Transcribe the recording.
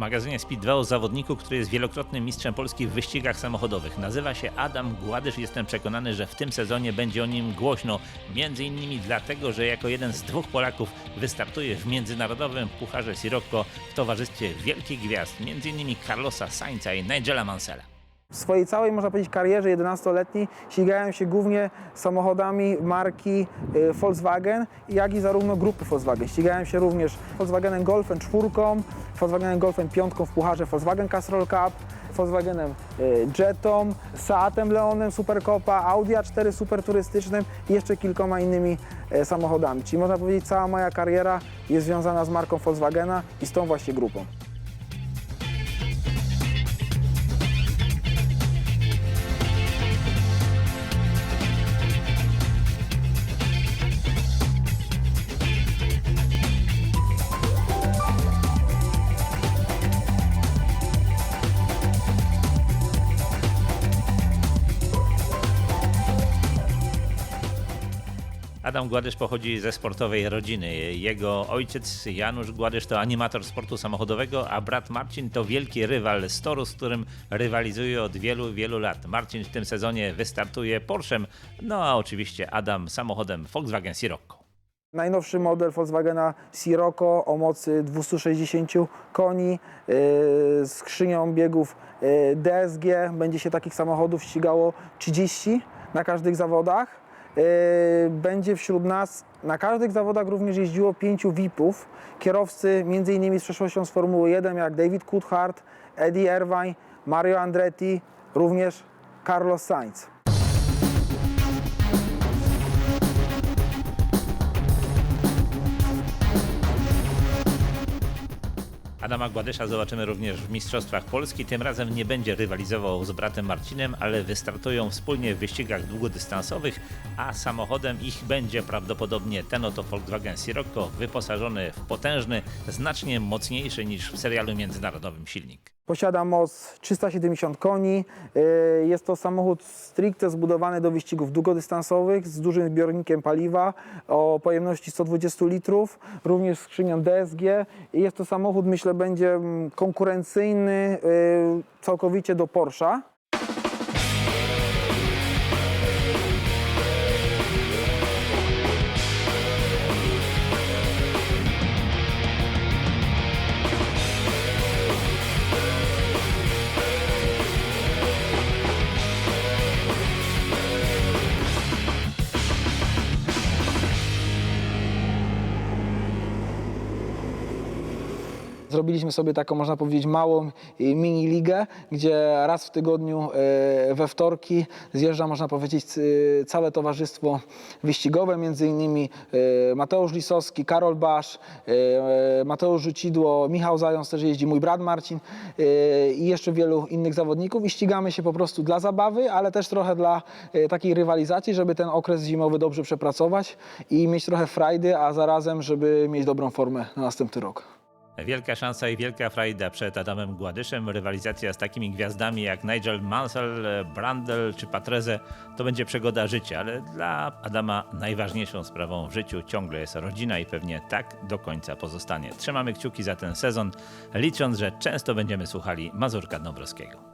magazynie Speed 2 o zawodniku, który jest wielokrotnym mistrzem Polski w wyścigach samochodowych. Nazywa się Adam Gładysz. Jestem przekonany, że w tym sezonie będzie o nim głośno. Między innymi dlatego, że jako jeden z dwóch Polaków wystartuje w międzynarodowym Pucharze Sirocco w towarzystwie wielkich gwiazd, między innymi Carlosa Sainza i Nigela Mansella. W swojej całej, można powiedzieć, karierze 11-letniej ścigałem się głównie samochodami marki y, Volkswagen, jak i zarówno grupy Volkswagen. Ścigałem się również Volkswagenem Golfem 4, Volkswagenem Golfem 5 w pucharze Volkswagen Castrol Cup, Volkswagenem y, Jettą, Seatem Leonem Supercopa, Audi A4 super turystycznym i jeszcze kilkoma innymi e, samochodami. Czyli można powiedzieć, cała moja kariera jest związana z marką Volkswagena i z tą właśnie grupą. Adam Gładysz pochodzi ze sportowej rodziny. Jego ojciec Janusz Gładysz to animator sportu samochodowego, a brat Marcin to wielki rywal z toru, z którym rywalizuje od wielu, wielu lat. Marcin w tym sezonie wystartuje Porschem, no a oczywiście Adam samochodem Volkswagen Sirocco. Najnowszy model Volkswagena Sirocco o mocy 260 koni yy, z skrzynią biegów yy, DSG. Będzie się takich samochodów ścigało 30 na każdych zawodach. Yy, Będzie wśród nas na każdych zawodach również jeździło pięciu VIP-ów. Kierowcy m.in. z przeszłością z Formuły 1 jak David Coulthard, Eddie Irvine, Mario Andretti, również Carlos Sainz. Adama Gładysza zobaczymy również w Mistrzostwach Polski. Tym razem nie będzie rywalizował z bratem Marcinem, ale wystartują wspólnie w wyścigach długodystansowych, a samochodem ich będzie prawdopodobnie ten oto Volkswagen Sirocco, wyposażony w potężny, znacznie mocniejszy niż w serialu międzynarodowym silnik. Posiada moc 370 koni. Yy, Jest to samochód stricte zbudowany do wyścigów długodystansowych z dużym zbiornikiem paliwa o pojemności 120 litrów, również skrzynią DSG. Jest to samochód, myślę, będzie konkurencyjny yy, całkowicie do Porsche. Zrobiliśmy sobie taką, można powiedzieć, małą y, mini ligę, gdzie raz w tygodniu y, we wtorki zjeżdża, można powiedzieć, y, całe towarzystwo wyścigowe, między innymi Mateusz Lisowski, Karol Basz, Mateusz Rzucidło, Michał Zając też jeździ, mój brat Marcin i jeszcze wielu innych zawodników i ścigamy się po prostu dla zabawy, ale też trochę dla takiej rywalizacji, żeby ten okres zimowy dobrze przepracować i mieć trochę frajdy, a zarazem, żeby mieć dobrą formę na następny rok. Wielka szansa i wielka frajda przed Adamem Gładyszem. Rywalizacja z takimi gwiazdami jak Nigel Mansell, Brandel czy Patrese to będzie przygoda życia, ale dla Adama najważniejszą sprawą w życiu ciągle jest rodzina i pewnie tak do końca pozostanie. Trzymamy kciuki za ten sezon, licząc, że często będziemy słuchali Mazurka Dąbrowskiego.